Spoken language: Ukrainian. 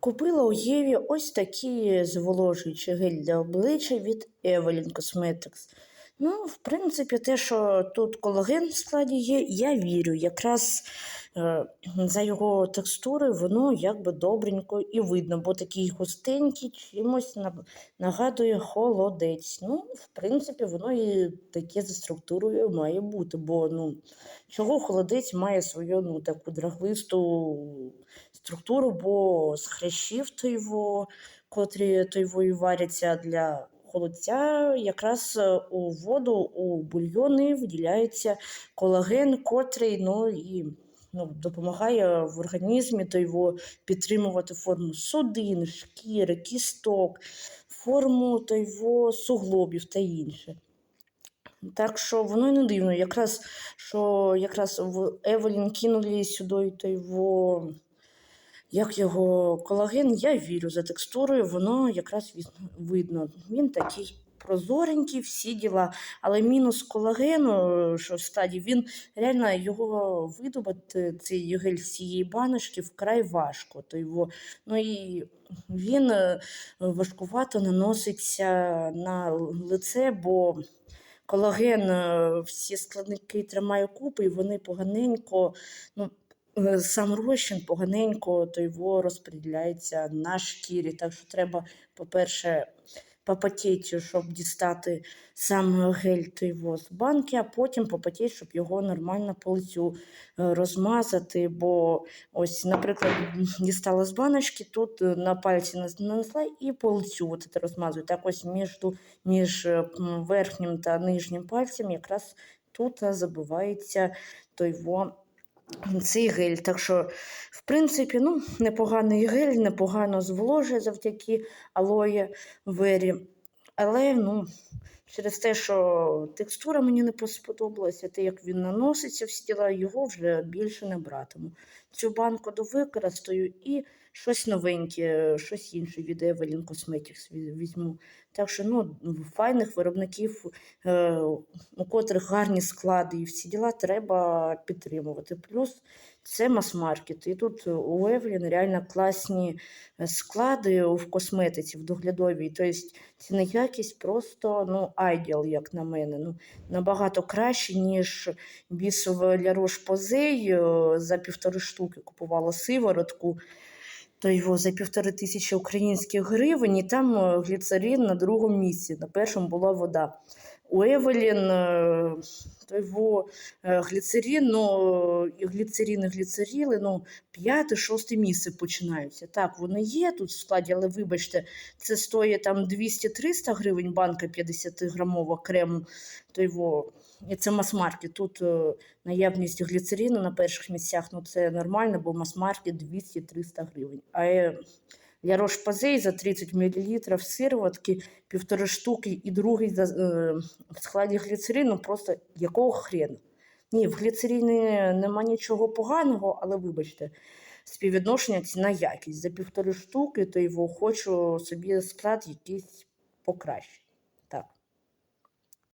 Купила у Єві ось такий зволожуючий гель для обличчя від Evelyn Cosmetics. Ну, в принципі, те, що тут колаген в складі є, я вірю. Якраз е, за його текстурою воно якби добренько і видно, бо такий густенький чимось на- нагадує холодець. Ну, в принципі, воно і таке за структурою має бути, бо ну, чого холодець має свою ну, таку драглисту структуру, бо з хрящів то його, котрі то його варяться для холодця, якраз е, у воду, у бульйони виділяється колаген, котрий ну, і ну, допомагає в організмі то його підтримувати форму судин, шкіри, кісток, форму то його суглобів та інше. Так що воно й не дивно, якраз що якраз в Евелін кинули сюди то його, як його колаген, я вірю за текстурою, воно якраз видно. Він такий прозоренький, всі діла. Але мінус колагену, що в стадії, він реально його видобути, цей гель з цієї баночки, вкрай важко. То його, ну і він е, важкувато наноситься на лице, бо колаген е, всі складники тримає купи, і вони поганенько, ну, сам розчин поганенько то його розподіляється на шкірі. Так що треба, по-перше, попотіти, щоб дістати сам гель то з банки, а потім попотіти, щоб його нормально по лицю е, розмазати. Бо ось, наприклад, дістала з баночки, тут е, на пальці нанесла і по лицю от це розмазую. Так ось між, між е, верхнім та нижнім пальцем якраз тут е, забивається той цей гель. Так що, в принципі, ну, непоганий гель, непогано зволожує завдяки алоє вері. Але ну, через те, що текстура мені не сподобалася, те, як він наноситься, всі діла, його вже більше не братиму. Цю банку довикористаю і щось новеньке, щось інше від Evelyn Cosmetics візьму. Так що ну, файних виробників, е, у котрих гарні склади і всі діла треба підтримувати. Плюс це мас-маркет. І тут у Evelyn реально класні е, склади в косметиці, в доглядовій. Тобто ціна якість просто ну, айдіал, як на мене. Ну, набагато краще, ніж бісова для Рош Позей за півтори штуки купувала сиворотку. То його за півтори тисячі українських гривень, і там е, гліцерин на другому місці, на першому була вода. У Евелін е, його е, ну, і гліцерин, і гліцеріли, ну, п'яте, шосте місце починаються. Так, вони є тут в складі, але вибачте, це стоїть там 200-300 гривень банка 50-грамова крему, то його, це мас-маркет. Тут е, наявність гліцерину на перших місцях, ну це нормально, бо мас-маркет 200-300 гривень. А для Рош-Позей за 30 мл сироватки, півтори штуки, і другий е, в складі гліцерину просто якого хрена? Ні, в гліцеріні нема нічого поганого, але вибачте, співвідношення ціна якість. За півтори штуки, то його хочу собі склад якийсь покращити.